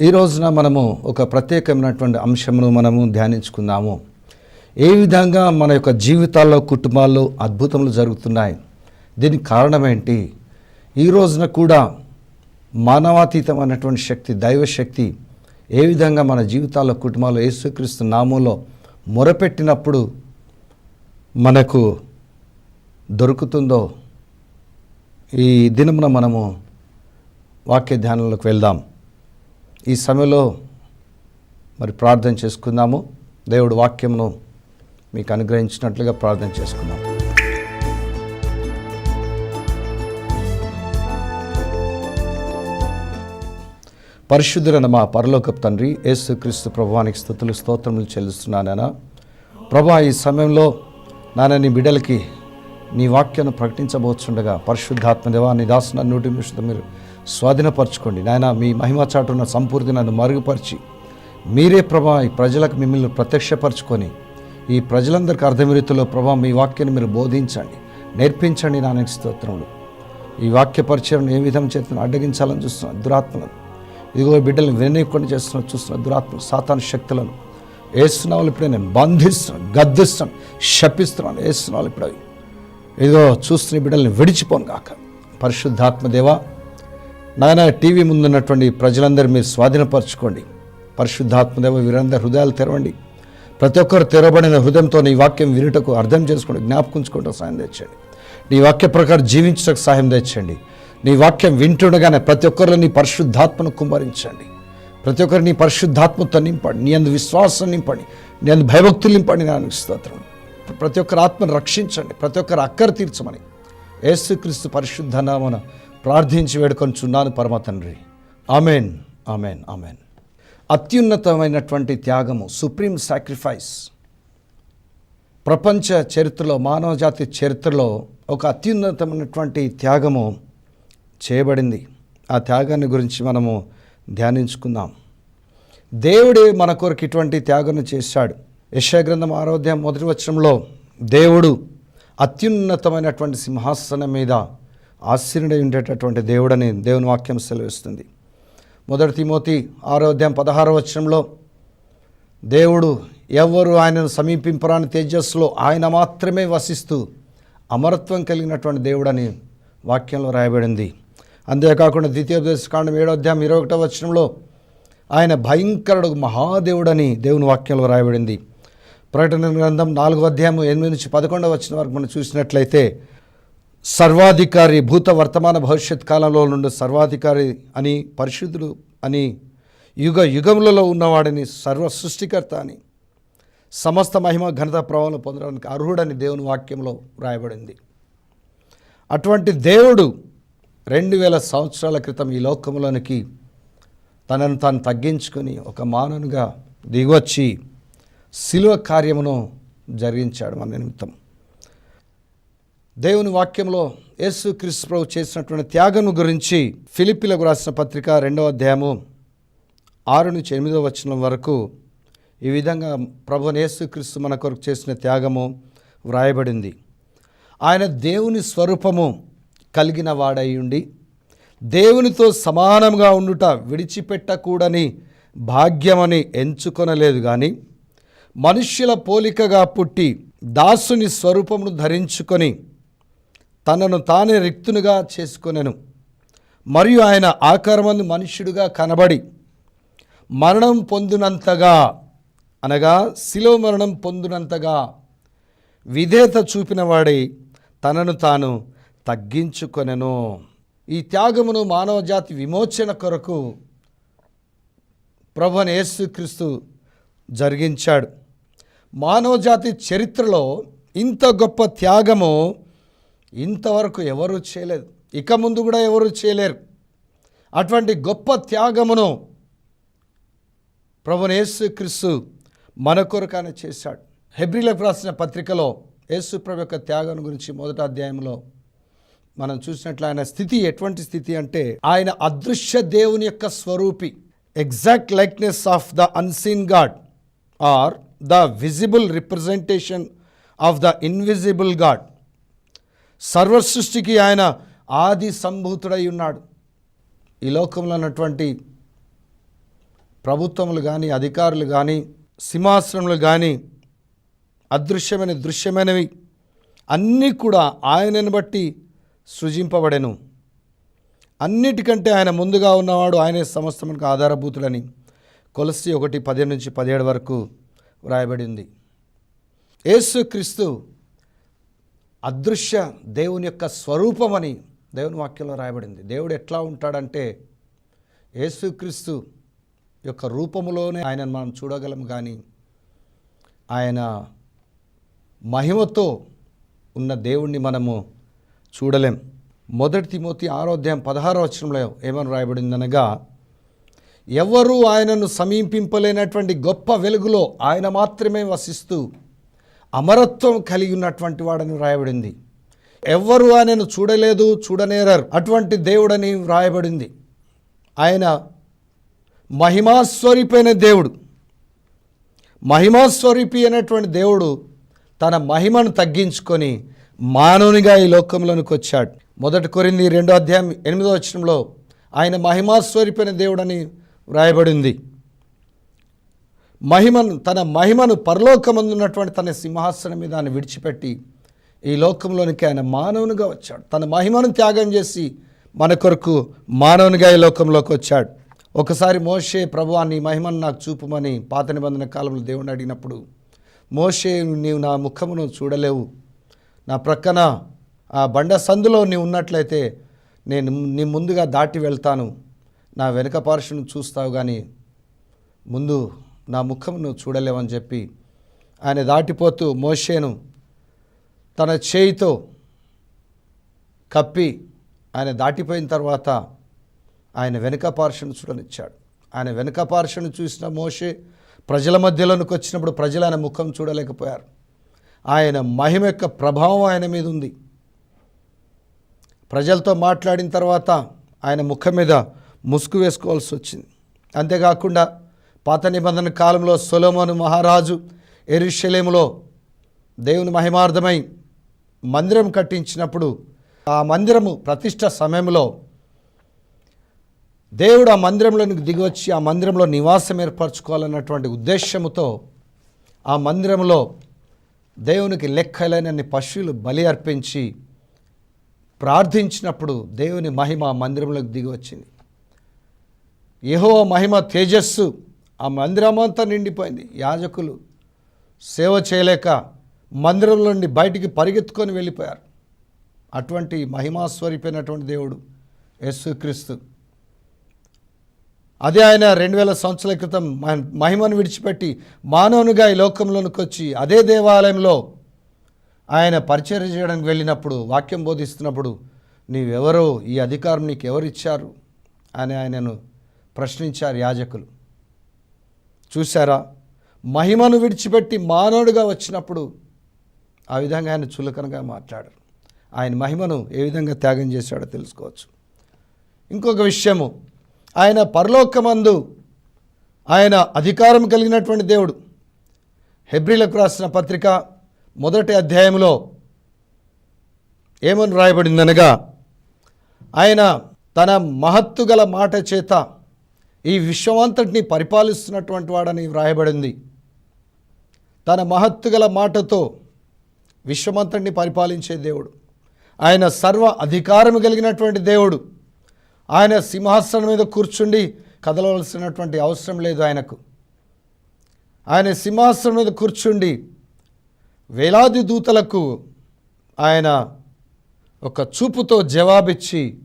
ఈ రోజున మనము ఒక ప్రత్యేకమైనటువంటి అంశమును మనము ధ్యానించుకుందాము. ఏ విధంగా మన యొక్క జీవితాల్లో కుటుంబాల్లో అద్భుతములు జరుగుతున్నాయి? దీనికి కారణం ఏంటి ఈ రోజున కూడా మానవాతీతమైనటువంటి శక్తి దైవశక్తి ఏ విధంగా మన జీవితాల్లో కుటుంబాల్లో యేసుక్రీస్తు నామంలో మొరపెట్టినప్పుడు మనకు దొరుకుతుందో? ఈ దినమున మనము వాక్య ధ్యానంలోకి వెళ్దాం. ఈ సమయంలో మరి ప్రార్థన చేసుకుందాము. దేవుడు వాక్యమును మీకు అనుగ్రహించినట్లుగా ప్రార్థన చేసుకుందాం. పరిశుద్ధులైన మా పరలోకపు తండ్రి యేసుక్రీస్తు ప్రభువానికి స్థుతులు స్తోత్రములు చెల్లిస్తున్నానైనా ప్రభా ఈ సమయంలో నాన్న నీ బిడ్డలకి నీ వాక్యాన్ని ప్రకటించబోతుండగా పరిశుద్ధాత్మ దేవా నీ దాసున నోటి నిమిషం మీరు స్వాధీనపరచుకోండి. నాయన మీ మహిమ చాటున్న సంపూర్తి నన్ను మరుగుపరిచి మీరే ప్రభా ఈ ప్రజలకు మిమ్మల్ని ప్రత్యక్షపరచుకొని ఈ ప్రజలందరికీ అర్థం రీతిలో ప్రభా మీ వాక్యాన్ని మీరు బోధించండి నేర్పించండి నా స్తోత్రములు ఈ వాక్య పరిచయం ఏ విధం చేత అడ్డగించాలని చూస్తున్న దురాత్మలను ఇదిగో బిడ్డలను వినయకుండా చేస్తున్న చూస్తున్న దురాత్మ సాతాన శక్తులను వేస్తున్నావులు ఇప్పుడే నేను బంధిస్తున్నాను గద్దిస్తున్నాను శపిస్తున్నాను వేస్తున్నావులు ఇప్పుడు ఇదిగో చూస్తున్న బిడ్డల్ని విడిచిపోను కాక పరిశుద్ధాత్మ దేవా నాయన టీవీ ముందున్నటువంటి ప్రజలందరూ మీరు స్వాధీనపరచుకోండి. పరిశుద్ధాత్మదేవ వీరందరి హృదయాలు తెరవండి. ప్రతి ఒక్కరు తెరవబడిన హృదయంతో నీ వాక్యం వినుటకు అర్థం చేసుకోండి జ్ఞాపకుంచుకుంటూ సాయం తెచ్చండి. నీ వాక్య ప్రకారం జీవించటకు సహాయం తెచ్చండి. నీ వాక్యం వింటుండగానే ప్రతి ఒక్కరిలో నీ పరిశుద్ధాత్మను కుమ్మరించండి. ప్రతి ఒక్కరు నీ పరిశుద్ధాత్మతో నింపండి నీ అందు విశ్వాసం నింపండి నీ అందు భయభక్తులు నింపండి నా స్తోత్రం. ప్రతి ఒక్కరి ఆత్మను రక్షించండి ప్రతి ఒక్కరు అక్కర తీర్చమని. యేసుక్రీస్తు పరిశుద్ధ నామన ప్రార్థించి వేడుకొంచున్నాను పరమ తండ్రి. Amen amen amen. అత్యున్నతమైనటువంటి త్యాగము సుప్రీం సాక్రిఫైస్ ప్రపంచ చరిత్రలో మానవజాతి చరిత్రలో ఒక అత్యున్నతమైనటువంటి త్యాగము చేయబడింది. ఆ త్యాగాన్ని గురించి మనము ధ్యానించుకుందాం. దేవుడే మన కొరకు ఇటువంటి త్యాగం చేశాడు. యశాగ్రంథం ఆరోధ్యం మొదటి వచనంలో దేవుడు అత్యున్నతమైనటువంటి సింహాసనం మీద ఆశీనుడై ఉండేటటువంటి దేవుడని దేవుని వాక్యం సెలవిస్తుంది. మొదటి తిమోతి ఆరోధ్యం పదహారవ వచనంలో దేవుడు ఎవరు ఆయనను సమీపింపరాని తేజస్సులో ఆయన మాత్రమే వసిస్తూ అమరత్వం కలిగినటువంటి దేవుడని వాక్యంలో రాయబడింది. అంతేకాకుండా ద్వితీయోపదేశకాండం ఏడో అధ్యాయం ఇరవై ఒకటో వచనంలో ఆయన భయంకరుడు మహాదేవుడని దేవుని వాక్యంలో రాయబడింది. ప్రకటన గ్రంథం నాలుగో అధ్యాయం ఎనిమిది నుంచి పదకొండవ వచ్చిన వరకు మనం చూసినట్లయితే సర్వాధికారి భూత వర్తమాన భవిష్యత్ కాలంలో నుండి సర్వాధికారి అని పరిశుద్ధుడు అని యుగ యుగములలో ఉన్నవాడని సర్వ సృష్టికర్త అని సమస్త మహిమ ఘనత ప్రభావం పొందడానికి అర్హుడని దేవుని వాక్యంలో వ్రాయబడింది. అటువంటి దేవుడు రెండు వేల సంవత్సరాల క్రితం ఈ లోకంలోనికి తనను తాను తగ్గించుకొని ఒక మానవునిగా దిగొచ్చి శిలువ కార్యమును జరిగించాడు మన నిమిత్తం. దేవుని వాక్యంలో యేసు క్రీస్తు ప్రభు చేసినటువంటి త్యాగం గురించి ఫిలిపిలకు రాసిన పత్రిక రెండవ అధ్యాయము ఆరు నుంచి ఎనిమిదవ వచనం వరకు ఈ విధంగా ప్రభు యేసుక్రీస్తు మన కొరకు చేసిన త్యాగము వ్రాయబడింది. ఆయన దేవుని స్వరూపము కలిగిన వాడయ్యుండి దేవునితో సమానంగా ఉండుట విడిచిపెట్టకూడని భాగ్యమని ఎంచుకొనలేదు కానీ మనుష్యుల పోలికగా పుట్టి దాసుని స్వరూపమును ధరించుకొని తనను తానే రిక్తునిగా చేసుకొనెను. మరియు ఆయన ఆకారమందు మనుష్యుడిగా కనబడి మరణం పొందినంతగా అనగా శిలో మరణం పొందినంతగా విధేత చూపినవాడై తనను తాను తగ్గించుకొనెను. ఈ త్యాగమును మానవజాతి విమోచన కొరకు ప్రభుని యేసుక్రీస్తు జరిగించాడు. మానవజాతి చరిత్రలో ఇంత గొప్ప త్యాగము ఇంతవరకు ఎవరు చేయలేదు. ఇక ముందు కూడా ఎవరు చేయలేరు. అటువంటి గొప్ప త్యాగమును ప్రభునేసు యేసుక్రీస్తు మన కొరకానే చేశాడు. హెబ్రిలకు రాసిన పత్రికలో యేసు ప్రభు యొక్క త్యాగం గురించి మొదటి అధ్యాయంలో మనం చూసినట్లు ఆయన స్థితి ఎటువంటి స్థితి అంటే ఆయన అదృశ్య దేవుని యొక్క స్వరూపి exact likeness of the unseen God or the visible representation of the invisible God. సర్వ సృష్టికి ఆయన ఆది సంభూతుడై ఉన్నాడు. ఈ లోకంలో ఉన్నటువంటి ప్రభుత్వములు కానీ అధికారులు కానీ సింహాసనములు కానీ అదృశ్యమైన దృశ్యమైనవి అన్నీ కూడా ఆయనను బట్టి సృజింపబడెను. అన్నిటికంటే ఆయన ముందుగా ఉన్నవాడు ఆయనే సమస్తమునికి ఆధారభూతుడని కొలసి ఒకటి పదిహేను నుంచి పదిహేడు వరకు వ్రాయబడింది. యేసుక్రీస్తు అదృశ్య దేవుని యొక్క స్వరూపమని దేవుని వాక్యంలో రాయబడింది. దేవుడు ఎట్లా ఉంటాడంటే యేసుక్రీస్తు యొక్క రూపములోనే ఆయనను మనం చూడగలం కానీ ఆయన మహిమతో ఉన్న దేవుణ్ణి మనము చూడలేం. మొదటి తిమోతి ఆరోధ్యాయం పదహారో వచనంలో ఏమని రాయబడిందనగా ఎవరు ఆయనను సమీపింపలేనటువంటి గొప్ప వెలుగులో ఆయన మాత్రమే వసిస్తూ అమరత్వం కలిగి ఉన్నటువంటి వాడని వ్రాయబడింది. ఎవ్వరు ఆయనను చూడలేదు చూడనేరారు. అటువంటి దేవుడని వ్రాయబడింది. ఆయన మహిమాస్వరూపైన దేవుడు. మహిమాస్వరూపి అయినటువంటి దేవుడు తన మహిమను తగ్గించుకొని మానవునిగా ఈ లోకంలోనికి వచ్చాడు. మొదటి కొరింది రెండో అధ్యాయం ఎనిమిదో వచనంలో ఆయన మహిమాస్వరూపైన దేవుడని వ్రాయబడింది. మహిమను తన మహిమను పరలోకమందున్నటువంటి తన సింహాసనం మీద ఆయన విడిచిపెట్టి ఈ లోకంలోనికి ఆయన మానవునిగా వచ్చాడు. తన మహిమను త్యాగం చేసి మన కొరకు మానవునిగా ఈ లోకంలోకి వచ్చాడు. ఒకసారి మోషే ప్రభు నీ మహిమను నాకు చూపుమని పాత నిబంధన కాలంలో దేవుని అడిగినప్పుడు మోషే నీవు నా ముఖమును చూడలేవు. నా ప్రక్కన ఆ బండ సందులో నీవు ఉన్నట్లయితే నేను నీ ముందుగా దాటి వెళ్తాను. నా వెనుక పార్షను చూస్తావు కానీ ముందు నా ముఖం నువ్వు చూడలేవని చెప్పి ఆయన దాటిపోతూ మోషేను తన చేయితో కప్పి ఆయన దాటిపోయిన తర్వాత ఆయన వెనుక పార్షను చూడనిచ్చాడు. ఆయన వెనుక పార్షను చూసిన మోషే ప్రజల మధ్యలోనికి వచ్చినప్పుడు ప్రజలు ఆయన ముఖం చూడలేకపోయారు. ఆయన మహిమ యొక్క ప్రభావం ఆయన మీద ఉంది. ప్రజలతో మాట్లాడిన తర్వాత ఆయన ముఖం మీద ముసుగు వేసుకోవాల్సి వచ్చింది. అంతేకాకుండా పాత నిబంధన కాలంలో సొలోమోను మహారాజు ఎరుషలేములో దేవుని మహిమార్థమై మందిరం కట్టించినప్పుడు ఆ మందిరము ప్రతిష్ట సమయంలో దేవుడు ఆ మందిరంలోనికి దిగివచ్చి ఆ మందిరంలో నివాసం ఏర్పరచుకోవాలన్నటువంటి ఉద్దేశముతో ఆ మందిరంలో దేవునికి లెక్కలేనన్ని పశువులు బలి అర్పించి ప్రార్థించినప్పుడు దేవుని మహిమ మందిరంలోకి దిగి వచ్చింది యహో మహిమ తేజస్సు ఆ మందిరమంతా నిండిపోయింది. యాజకులు సేవ చేయలేక మందిరం నుండి బయటికి పరిగెత్తుకొని వెళ్ళిపోయారు. అటువంటి మహిమాస్వరిపోయినటువంటి దేవుడు యేసుక్రీస్తు. అదే ఆయన రెండు వేల సంవత్సరాల క్రితం మహ- మహిమను విడిచిపెట్టి మానవునిగా ఈ లోకంలోనికి వచ్చి అదే దేవాలయంలో ఆయన పరిచయం చేయడానికి వెళ్ళినప్పుడు వాక్యం బోధిస్తున్నప్పుడు నీవెవరో ఈ అధికారం నీకు ఎవరు ఇచ్చారు అని ఆయనను ప్రశ్నించారు యాజకులు. చూసారా మహిమను విడిచిపెట్టి మానవుడిగా వచ్చినప్పుడు ఆ విధంగా ఆయన చులకనగా మాట్లాడారు. ఆయన మహిమను ఏ విధంగా త్యాగం చేశాడో తెలుసుకోవచ్చు. ఇంకొక విషయము ఆయన పరలోకమందు ఆయన అధికారం కలిగినటువంటి దేవుడు. హెబ్రిలకు రాసిన పత్రిక మొదటి అధ్యాయంలో ఏమని రాయబడిందనగా ఆయన తన మహత్తు గల మాట చేత ఈ విశ్వమంతటిని పరిపాలిస్తున్నటువంటి వాడని వ్రాయబడింది. తన మహత్తుగల మాటతో విశ్వమంతటిని పరిపాలించే దేవుడు. ఆయన సర్వ అధికారం కలిగినటువంటి దేవుడు. ఆయన సింహాసనం మీద కూర్చుండి కదలవలసినటువంటి అవసరం లేదు ఆయనకు. ఆయన సింహాసనం మీద కూర్చుండి వేలాది దూతలకు ఆయన ఒక చూపుతో జవాబిచ్చి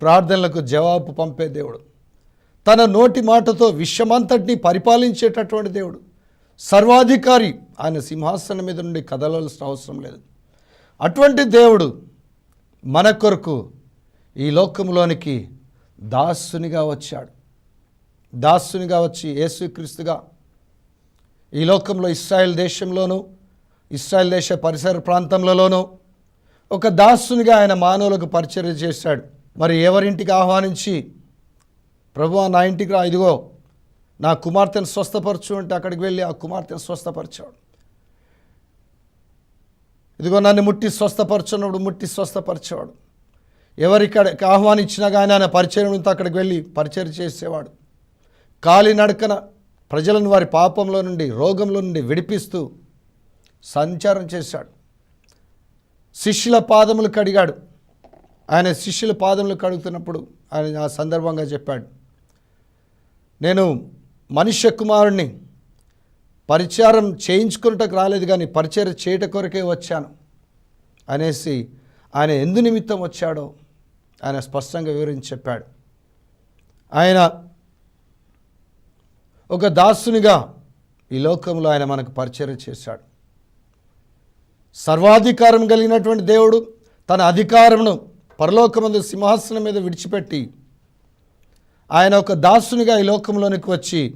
ప్రార్థనలకు జవాబు పంపే దేవుడు. తన నోటి మాటతో విశ్వమంతటిని పరిపాలించేటటువంటి దేవుడు. సర్వాధికారి. ఆయన సింహాసనం మీద నుండి కదలవలసిన అవసరం లేదు. అటువంటి దేవుడు మన కొరకు ఈ లోకంలోనికి దాసునిగా వచ్చాడు. దాసునిగా వచ్చి యేసుక్రీస్తుగా ఈ లోకంలో ఇస్రాయెల్ దేశంలోనూ ఇస్రాయెల్ దేశ పరిసర ప్రాంతంలోనూ ఒక దాసునిగా ఆయన మానవులకు పరిచర్య చేశాడు. మరి ఎవరింటికి ఆహ్వానించి ప్రభు నా ఇంటికి రా ఇదిగో నా కుమార్తెను స్వస్థపరచు అంటే అక్కడికి వెళ్ళి ఆ కుమార్తెను స్వస్థపరిచాడు. ఇదిగో నన్ను ముట్టి స్వస్థపరచున్నప్పుడు ముట్టి స్వస్థపరిచేవాడు. ఎవరిక్కడికి ఆహ్వానించినా కానీ ఆయన పరిచయం అక్కడికి వెళ్ళి పరిచయం చేసేవాడు. కాలినడకన ప్రజలను వారి పాపంలో నుండి రోగంలో నుండి విడిపిస్తూ సంచారం చేశాడు. శిష్యుల పాదములు కడిగాడు. ఆయన శిష్యుల పాదములు కడుగుతున్నప్పుడు ఆయన ఆ సందర్భంగా చెప్పాడు. నేను మనుష్య కుమారుణ్ణి. పరిచారం చేయించుకున్నటకు రాలేదు కానీ పరిచయం చేయట కొరకే వచ్చాను. అనేసి ఆయన ఎందు నిమిత్తం వచ్చాడో ఆయన స్పష్టంగా వివరించి చెప్పాడు. ఆయన ఒక దాసునిగా ఈ లోకంలో ఆయన మనకు పరిచయం చేశాడు. సర్వాధికారం కలిగినటువంటి దేవుడు తన అధికారమును పరలోకమందు సింహాసనం మీద విడిచిపెట్టి ఆయన ఒక దాసునిగా ఈ లోకంలోనికి వచ్చి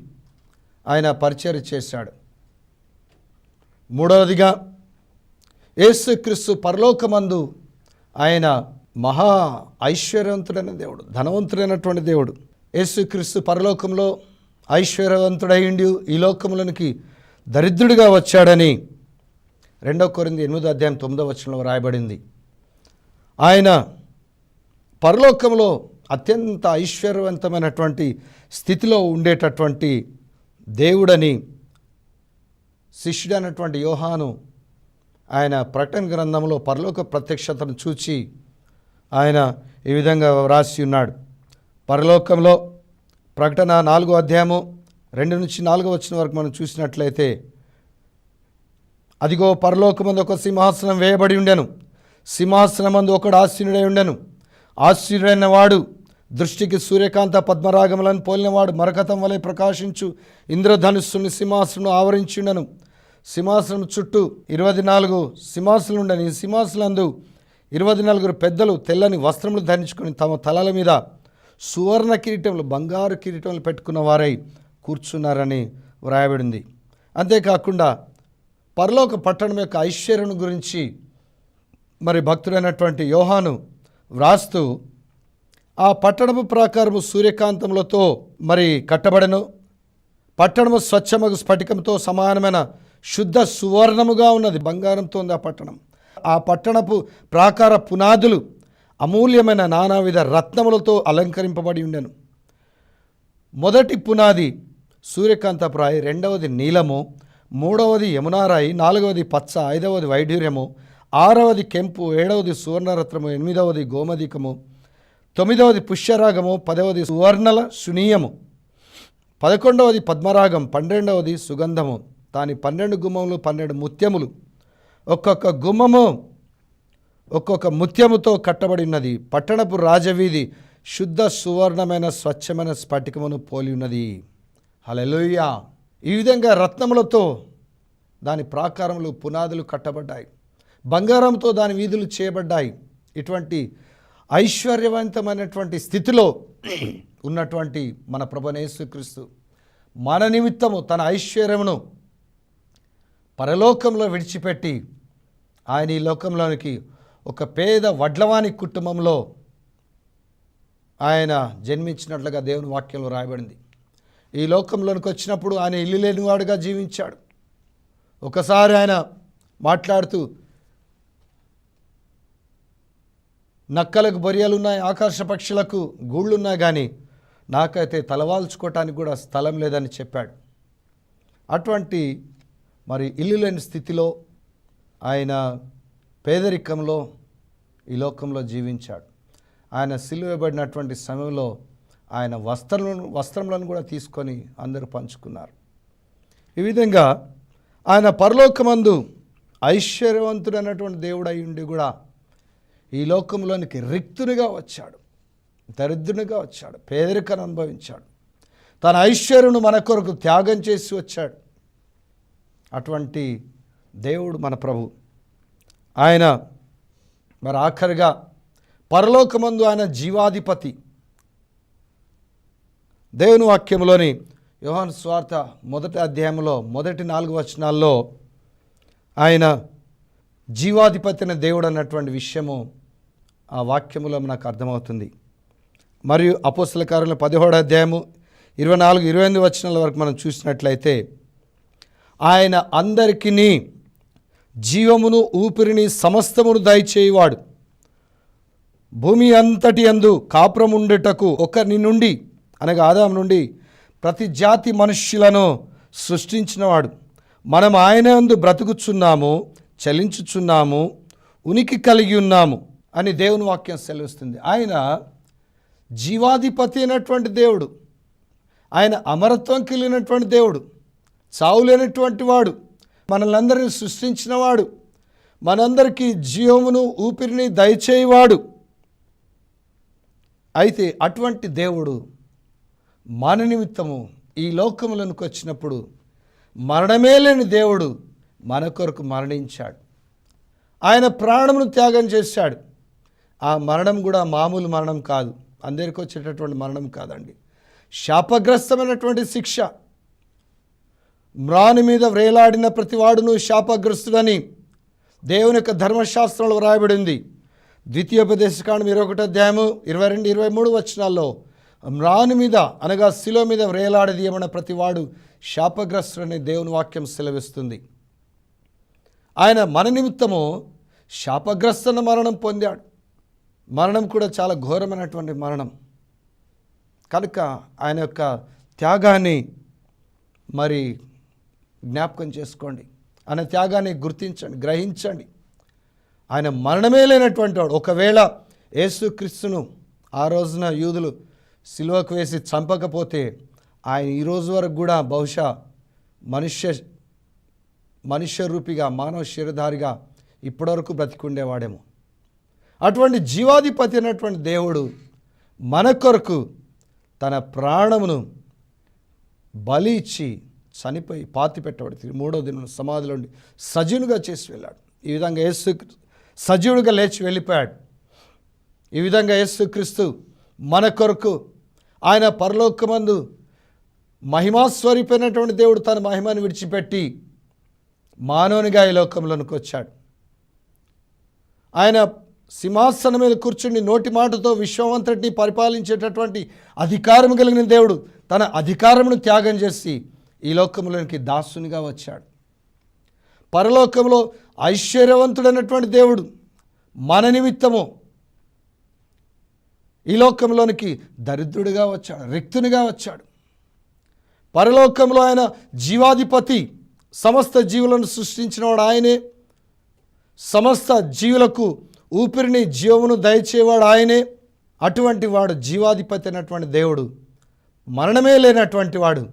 ఆయన పరిచయం చేశాడు. మూడవదిగా యేసుక్రీస్తు పరలోకమందు ఆయన మహా ఐశ్వర్యవంతుడైన దేవుడు ధనవంతుడైనటువంటి దేవుడు. యేసుక్రీస్తు పరలోకంలో ఐశ్వర్యవంతుడైండి ఈ లోకంలోనికి దరిద్రుడిగా వచ్చాడని రెండో కొరింది ఎనిమిదో అధ్యాయం తొమ్మిదో వచనంలో రాయబడింది. ఆయన పరలోకంలో అత్యంత ఐశ్వర్యవంతమైనటువంటి స్థితిలో ఉండేటటువంటి దేవుడని శిష్యుడైనటువంటి యోహాను ఆయన ప్రకటన గ్రంథంలో పరలోక ప్రత్యక్షతను చూచి ఆయన ఈ విధంగా వ్రాసి ఉన్నాడు. పరలోకంలో ప్రకటన నాలుగో అధ్యాయము రెండు నుంచి నాలుగో వచ్చిన వరకు మనం చూసినట్లయితే అదిగో పరలోకమందు ఒక సింహాసనం వేయబడి ఉండెను. సింహాసనమందు ఒకడు ఆశీనుడై ఉండెను. ఆశీనుడైన వాడు దృష్టికి సూర్యకాంత పద్మరాగములను పోలినవాడు మరకతం వలె ప్రకాశించు. ఇంద్రధనుస్సుని సింహాసనం ఆవరించుండను సింహాసనం చుట్టూ ఇరవై నాలుగు సింహాసులుండని సింహాసులందు ఇరవై నలుగురు పెద్దలు తెల్లని వస్త్రములు ధరించుకొని తమ తలల మీద సువర్ణ కిరీటములు బంగారు కిరీటములు పెట్టుకున్న వారై కూర్చున్నారని వ్రాయబడింది. అంతేకాకుండా పరలోక పట్టణం యొక్క ఐశ్వర్యం గురించి మరి భక్తుడైనటువంటి యోహాను వ్రాస్తూ ఆ పట్టణము ప్రాకారము సూర్యకాంతములతో మరి కట్టబడను. పట్టణము స్వచ్ఛమగు స్ఫటికంతో సమానమైన శుద్ధ సువర్ణముగా ఉన్నది. బంగారంతో ఉంది ఆ పట్టణం. ఆ పట్టణపు ప్రాకార పునాదులు అమూల్యమైన నానావిధ రత్నములతో అలంకరింపబడి ఉండెను. మొదటి పునాది సూర్యకాంతప్రాయి రెండవది నీలము మూడవది యమునారాయి నాలుగవది పచ్చ ఐదవది వైఢూర్యము ఆరవది కెంపు ఏడవది సువర్ణరత్నము ఎనిమిదవది గోమదికము తొమ్మిదవది పుష్యరాగము పదవది సువర్ణల సునీయము. పదకొండవది పద్మరాగం పన్నెండవది సుగంధము. దాని పన్నెండు గుమ్మములు పన్నెండు ముత్యములు. ఒక్కొక్క గుమ్మము ఒక్కొక్క ముత్యముతో కట్టబడి ఉన్నది పట్టణపు రాజవీధి శుద్ధ సువర్ణమైన స్వచ్ఛమైన స్ఫటికమును పోలి ఉన్నది. హలెలుయ్యా ఈ విధంగా రత్నములతో దాని ప్రాకారములు పునాదులు కట్టబడ్డాయి. బంగారంతో దాని వీధులు చేయబడ్డాయి. ఇటువంటి ఐశ్వర్యవంతమైనటువంటి స్థితిలో ఉన్నటువంటి మన ప్రభనేసుక్రీస్తు మన నిమిత్తము తన ఐశ్వర్యమును పరలోకంలో విడిచిపెట్టి ఆయన ఈ లోకంలోనికి ఒక పేద వడ్లవాణి కుటుంబంలో ఆయన జన్మించినట్లుగా దేవుని వాక్యంలో రాయబడింది. ఈ లోకంలోనికి వచ్చినప్పుడు ఆయన ఇల్లు లేనివాడుగా జీవించాడు. ఒకసారి ఆయన మాట్లాడుతూ నక్కలకు బొరియలున్నాయి ఆకాశ పక్షులకు గూళ్ళున్నాయి కానీ నాకైతే తలవాల్చుకోవటానికి కూడా స్థలం లేదని చెప్పాడు. అటువంటి మరి ఇల్లు లేని స్థితిలో ఆయన పేదరికంలో ఈ లోకంలో జీవించాడు. ఆయన సిలువబడినటువంటి సమయంలో ఆయన వస్త్రం వస్త్రములను కూడా తీసుకొని అందరూ పంచుకున్నారు. ఈ విధంగా ఆయన పరలోకమందు ఐశ్వర్యవంతుడైనటువంటి దేవుడు అయి ఉండి కూడా ఈ లోకంలోనికి రిక్తునిగా వచ్చాడు దరిద్రునిగా వచ్చాడు పేదరికను అనుభవించాడు. తన ఐశ్వర్యను మన కొరకు త్యాగం చేసి వచ్చాడు. అటువంటి దేవుడు మన ప్రభు. ఆయన మరి ఆఖరిగా పరలోకమందు ఆయన జీవాధిపతి. దేవుని వాక్యంలోని యోహాను స్వార్థ మొదటి అధ్యాయంలో మొదటి నాలుగు వచనాల్లో ఆయన జీవాధిపతి దేవుడు అన్నటువంటి విషయము ఆ వాక్యములో నాకు అర్థమవుతుంది. మరియు అపోస్తల కార్యంలో పదిహేడు అధ్యాయము ఇరవై నాలుగు ఇరవై ఎనిమిది వచనాల వరకు మనం చూసినట్లయితే ఆయన అందరికీ జీవమును ఊపిరిని సమస్తమును దయచేయవాడు. భూమి అంతటి అందు కాపురముండుటకు ఒకరి నుండి అనగా ఆదాం నుండి ప్రతి జాతి మనుష్యులను సృష్టించినవాడు. మనం ఆయన అందు బ్రతుకుచున్నాము చలించుచున్నాము ఉనికి కలిగి ఉన్నాము. అని దేవుని వాక్యం సెలవిస్తుంది. ఆయన జీవాధిపతి అయినటువంటి దేవుడు. ఆయన అమరత్వం కలిగినటువంటి దేవుడు. చావులేనటువంటి వాడు. మనల్ని సృష్టించినవాడు మనందరికీ జీవమును ఊపిరిని దయచేయవాడు. అయితే అటువంటి దేవుడు మన నిమిత్తము ఈ లోకములకు వచ్చినప్పుడు మరణమే లేని దేవుడు మన కొరకు మరణించాడు. ఆయన ప్రాణమును త్యాగం చేశాడు. ఆ మరణం కూడా మామూలు మరణం కాదు. అందరికీ వచ్చేటటువంటి మరణం కాదండి. శాపగ్రస్తమైనటువంటి శిక్ష. మ్రాని మీద వ్రేలాడిన ప్రతివాడును శాపగ్రస్తుడని దేవుని యొక్క ధర్మశాస్త్రంలో వ్రాయబడింది. ద్వితీయోపదేశకాండం ఇరవై ఒకటి అధ్యాయము ఇరవై రెండు ఇరవై మూడు వచనాల్లో మ్రాను మీద అనగా శిలో మీద వ్రేలాడదీయమన్న ప్రతివాడు శాపగ్రస్తుడని దేవుని వాక్యం సెలవిస్తుంది. ఆయన మన నిమిత్తము శాపగ్రస్తున్న మరణం పొందాడు. మరణం కూడా చాలా ఘోరమైనటువంటి మరణం. కనుక ఆయన యొక్క త్యాగాన్ని మరి జ్ఞాపకం చేసుకోండి. ఆయన త్యాగాన్ని గుర్తించండి గ్రహించండి. ఆయన మరణమే లేనటువంటి వాడు. ఒకవేళ యేసుక్రీస్తును ఆ రోజున యూదులు సిలువకు వేసి చంపకపోతే ఆయన ఈ రోజు వరకు కూడా బహుశా మనుష్య మనుష్య రూపిగా మానవ శిరధారిగా ఇప్పటివరకు బ్రతికుండేవాడేమో. అటువంటి జీవాధిపతి అయినటువంటి దేవుడు మన కొరకు తన ప్రాణమును బలి ఇచ్చి చనిపోయి పాతి పెట్టబడి మూడో దినం సమాధిలో ఉండి సజీవునిగా చేసి వెళ్ళాడు. ఈ విధంగా యేసు సజీవుడిగా లేచి వెళ్ళిపోయాడు. ఈ విధంగా యేసుక్రీస్తు మన కొరకు ఆయన పరలోకమందు మహిమాస్వరూపైనటువంటి దేవుడు తన మహిమను విడిచిపెట్టి మానవునిగా ఈ లోకంలోనికి వచ్చాడు. ఆయన సింహాసనం మీద కూర్చుని నోటి మాటతో విశ్వమంతటిని పరిపాలించేటటువంటి అధికారం కలిగిన దేవుడు తన అధికారమును త్యాగం చేసి ఈ లోకంలోనికి దాసునిగా వచ్చాడు. పరలోకంలో ఐశ్వర్యవంతుడైనటువంటి దేవుడు మన నిమిత్తము ఈ లోకంలోనికి దరిద్రుడిగా వచ్చాడు రిక్తునిగా వచ్చాడు. పరలోకంలో ఆయన జీవాధిపతి సమస్త జీవులను సృష్టించినవాడు ఆయనే. సమస్త జీవులకు ఊపిరిని జీవమును దయచేవాడు ఆయనే. అటువంటి వాడు జీవాధిపతి అయినటువంటి దేవుడు. మరణమే లేనటువంటి వాడు.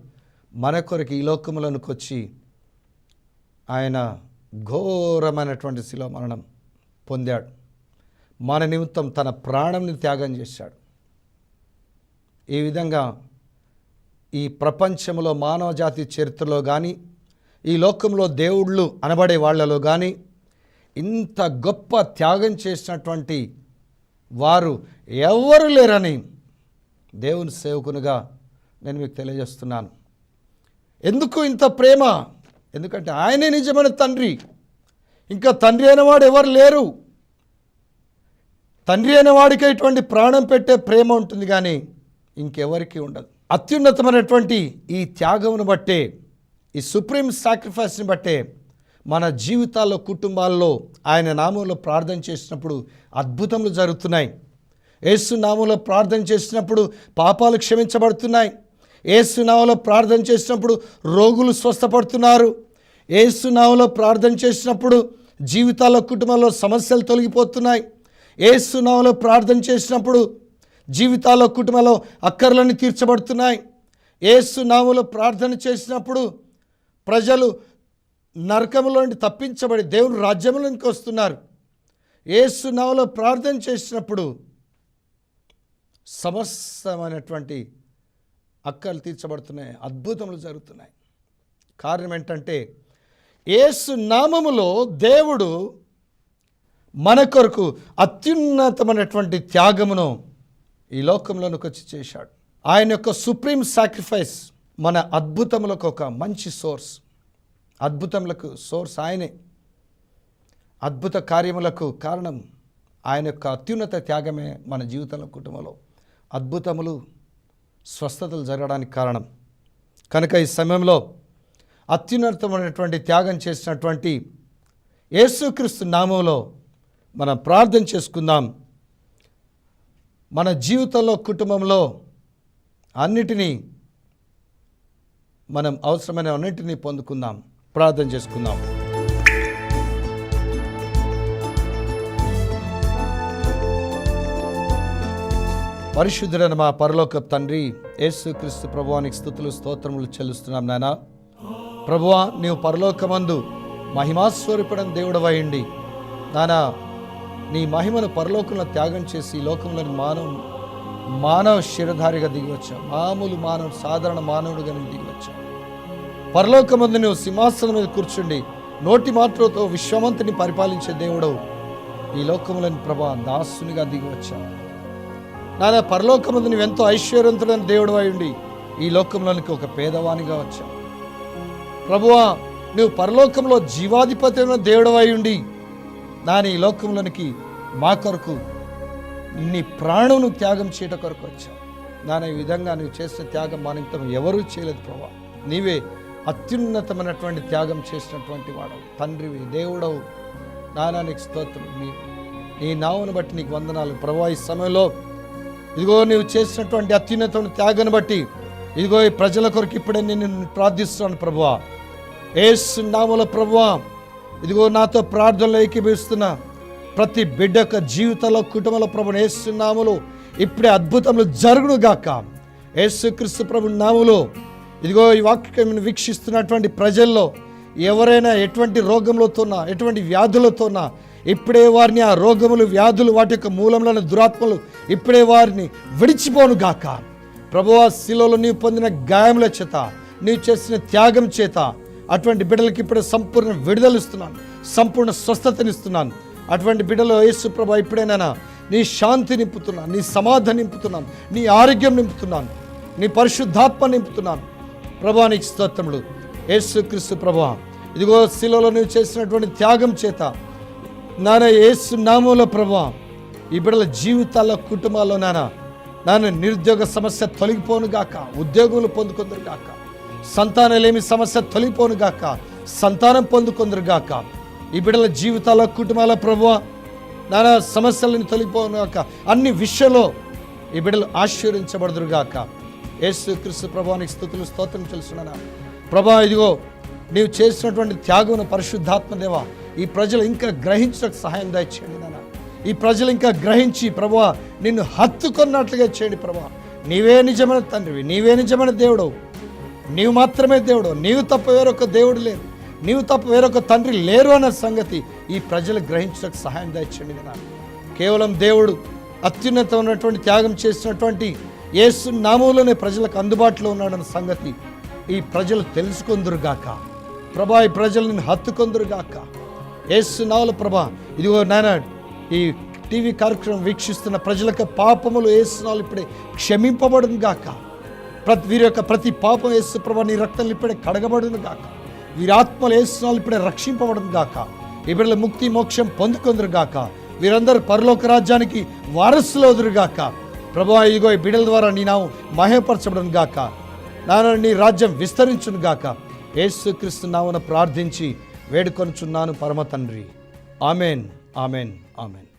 మన కొరకు ఈ లోకములనుకు వచ్చి ఆయన ఘోరమైనటువంటి శిలో మరణం పొందాడు. మన నిమిత్తం తన ప్రాణంని త్యాగం చేశాడు. ఈ విధంగా ఈ ప్రపంచంలో మానవజాతి చరిత్రలో కానీ ఈ లోకంలో దేవుళ్ళు అనబడే వాళ్ళలో కానీ ఇంత గొప్ప త్యాగం చేసినటువంటి వారు ఎవరు లేరని దేవుని సేవకునిగా నేను మీకు తెలియజేస్తున్నాను. ఎందుకు ఇంత ప్రేమ? ఎందుకంటే ఆయనే నిజమైన తండ్రి. ఇంకా తండ్రి అయినవాడు ఎవరు లేరు? తండ్రి అయిన వాడికి ఇటువంటి ప్రాణం పెట్టే ప్రేమ ఉంటుంది కానీ ఇంకెవరికి ఉండదు. అత్యున్నతమైనటువంటి ఈ త్యాగమును బట్టే ఈ సుప్రీం సాక్రిఫైస్ని బట్టే మన జీవితాల్లో కుటుంబాల్లో ఆయన నామంలో ప్రార్థన చేసినప్పుడు అద్భుతములు జరుగుతున్నాయి. ఏసు నామంలో ప్రార్థన చేసినప్పుడు పాపాలు క్షమించబడుతున్నాయి. ఏసు నామంలో ప్రార్థన చేసినప్పుడు రోగులు స్వస్థపడుతున్నారు. ఏసు నామంలో ప్రార్థన చేసినప్పుడు జీవితాల కుటుంబంలో సమస్యలు తొలగిపోతున్నాయి. ఏసు నామంలో ప్రార్థన చేసినప్పుడు జీవితాల్లో కుటుంబంలో అక్కర్లన్నీ తీర్చబడుతున్నాయి. ఏసు నామంలో ప్రార్థన చేసినప్పుడు ప్రజలు నరకంలో నుండి తప్పించబడి దేవుని రాజ్యంలోనికి వస్తున్నారు. యేసు నామలో ప్రార్థన చేసినప్పుడు సమస్తమైనటువంటి అక్కలు తీర్చబడుతున్నాయి అద్భుతములు జరుగుతున్నాయి. కారణం ఏంటంటే ఏసు నామములో దేవుడు మన కొరకు అత్యున్నతమైనటువంటి త్యాగమును ఈ లోకంలోనికి వచ్చి చేశాడు. ఆయన యొక్క సుప్రీం సాక్రిఫైస్ మన అద్భుతములకు ఒక మంచి సోర్స్. అద్భుతములకు సోర్స్ ఆయనే. అద్భుత కార్యములకు కారణం ఆయన యొక్క అత్యున్నత త్యాగమే మన జీవితంలో కుటుంబంలో. అద్భుతములు స్వస్థతలు జరగడానికి కారణం. కనుక ఈ సమయంలో అత్యున్నతమైనటువంటి త్యాగం చేసినటువంటి యేసుక్రీస్తు నామంలో మనం ప్రార్థన చేసుకుందాం. మన జీవితంలో కుటుంబంలో అన్నిటినీ మనం అవసరమైన అన్నింటినీ పొందుకుందాం. ప్రార్థన చేసుకుందాం. పరిశుద్ధుడైన మా పరలోక తండ్రి యేసు క్రీస్తు ప్రభువానికి స్థుతులు స్తోత్రములు చెల్లిస్తున్నాం నాయన. ప్రభువా నీవు పరలోకమందు మహిమాస్వరూపుడని దేవుడవయండి నానా నీ మహిమను పరలోకంలో త్యాగం చేసి లోకంలోని మానవ మానవ శిరధారిగా దిగివచ్చావు మామూలు మానవుడు సాధారణ మానవుడిగా నువ్వు పరలోకమందు నువ్వు సింహాసనం మీద కూర్చుండి నోటి మాటలతో విశ్వమంతుని పరిపాలించే దేవుడవు. ఈ లోకములని ప్రభా దాసునిగా దిగివచ్చావు నాన్న పరలోకమందు నువ్వెంతో ఐశ్వర్యవంతుడైన దేవుడు అయ్యుండి ఈ లోకంలోనికి ఒక పేదవానిగా వచ్చావు. ప్రభువా నువ్వు పరలోకంలో జీవాధిపతి అయిన దేవుడు అయ్యుండి నాని ఈ లోకంలోనికి మా కొరకు నీ ప్రాణమును త్యాగం చేయట కొరకు వచ్చావు. నాన్న ఈ విధంగా నువ్వు చేసిన త్యాగం మా నిమిత్తం ఎవరూ చేయలేదు ప్రభా. నీవే అత్యున్నతమైనటువంటి త్యాగం చేసినటువంటి వాడవు. తండ్రివి దేవుడవు. నానా స్తోత్రం. నీ నీ నావును బట్టి నీకు వందనాలు. ప్రభా ఈ సమయంలో ఇదిగో నీవు చేసినటువంటి అత్యున్నతమైన త్యాగాన్ని బట్టి ఇదిగో ఈ ప్రజల కొరకు ఇప్పుడే నేను ప్రార్థిస్తున్నాను ప్రభువా ఏసు నామల ప్రభువా ఇదిగో నాతో ప్రార్థనలు ఏకీభవిస్తున్న ప్రతి బిడ్డ యొక్క జీవితంలో కుటుంబంలో ప్రభు ఏసు నామలు ఇప్పుడే అద్భుతములు జరుగునుగాక. గాక క్రీస్తు ప్రభు నాములు ఇదిగో ఈ వాక్యం వీక్షిస్తున్నటువంటి ప్రజల్లో ఎవరైనా ఎటువంటి రోగములతోనా ఎటువంటి వ్యాధులతోనా ఇప్పుడే వారిని ఆ రోగములు వ్యాధులు వాటి యొక్క మూలంలోని దురాత్మలు ఇప్పుడే వారిని విడిచిపోను గాక. ప్రభువా శిలోలో నీవు పొందిన గాయముల చేత నీవు చేసిన త్యాగం చేత అటువంటి బిడ్డలకి ఇప్పుడే సంపూర్ణ విడుదలిస్తున్నాను సంపూర్ణ స్వస్థతనిస్తున్నాను. అటువంటి బిడ్డలో యేసు ప్రభా ఇప్పుడేనైనా నీ శాంతి నింపుతున్నాను నీ సమాధి నింపుతున్నాను నీ ఆరోగ్యం నింపుతున్నాను నీ పరిశుద్ధాత్మ నింపుతున్నాను. ప్రభా నీకు స్తోత్రములు. యేసు క్రీస్తు ప్రభా. ఇదిగో శిలలో నువ్వు చేసినటువంటి త్యాగం చేత నాన్న యేసు నామంలో ప్రభా. ఈ బిడ్డల జీవితాల్లో కుటుంబాల్లో నాన్న నాన్న నిరుద్యోగ సమస్య తొలగిపోను గాక ఉద్యోగులు పొందుకుందరు గాక సంతానలేమి సమస్య తొలగిపోను గాక సంతానం పొందుకుందరు గాక ఈ బిడ్డల జీవితాల కుటుంబాల ప్రభు నానా సమస్యలను తొలగిపోను గాక అన్ని విషయంలో ఈ బిడ్డలు ఆశీర్వించబడదురు గాక. యేసు క్రీస్తు ప్రభానికి స్థుతులు స్తోత్రం తెలుసున్నాను ప్రభా ఇదిగో నీవు చేసినటువంటి త్యాగును పరిశుద్ధాత్మదేవ ఈ ప్రజలు ఇంకా గ్రహించడానికి సహాయం దయచేయండి నాన్న. ఈ ప్రజలు ఇంకా గ్రహించి ప్రభా నిన్ను హత్తుకున్నట్లుగా చేయండి ప్రభా. నీవే నిజమైన తండ్రివి నీవే నిజమైన దేవుడు నీవు మాత్రమే దేవుడు నీవు తప్ప వేరొక దేవుడు లేరు. నీవు తప్ప వేరొక తండ్రి లేరు అన్న సంగతి ఈ ప్రజలు గ్రహించడానికి సహాయం దయచేయండి నాన్న. కేవలం దేవుడు అత్యున్నతమైనటువంటి త్యాగం చేసినటువంటి యేసు నామంలోనే ప్రజలకు అందుబాటులో ఉన్నాడన్న సంగతి ఈ ప్రజలు తెలుసుకుందరుగాక. ప్రభా ఈ ప్రజలు నిన్ను హత్తుకొందురుగాక. ఏసు నావుల ప్రభా ఇదిగో నాయన ఈ టీవీ కార్యక్రమం వీక్షిస్తున్న ప్రజలకు పాపములు ఏసునాలు ఇప్పుడే క్షమింపబడును గాక ప్రతి వీరి యొక్క ప్రతి పాపం ఏసు ప్రభా నీ రక్తం ఇప్పుడే కడగబడును గాక వీరి ఆత్మలు ఏసునాలు ఇప్పుడే రక్షింపబడును గాక ఈ ముక్తి మోక్షం పొందుకొందరుగాక. వీరందరూ పరలోక రాజ్యానికి వారసులు వదురుగాక ప్రభా ఇదిగో ఈ బిడ్డల ద్వారా నీ నావు మహేపరచబడును గాక. నాన్న నీ రాజ్యం విస్తరించును గాక. యేసుక్రీస్తు నామన ప్రార్థించి వేడుకొనుచున్నాను పరమ తండ్రి. Amen amen amen.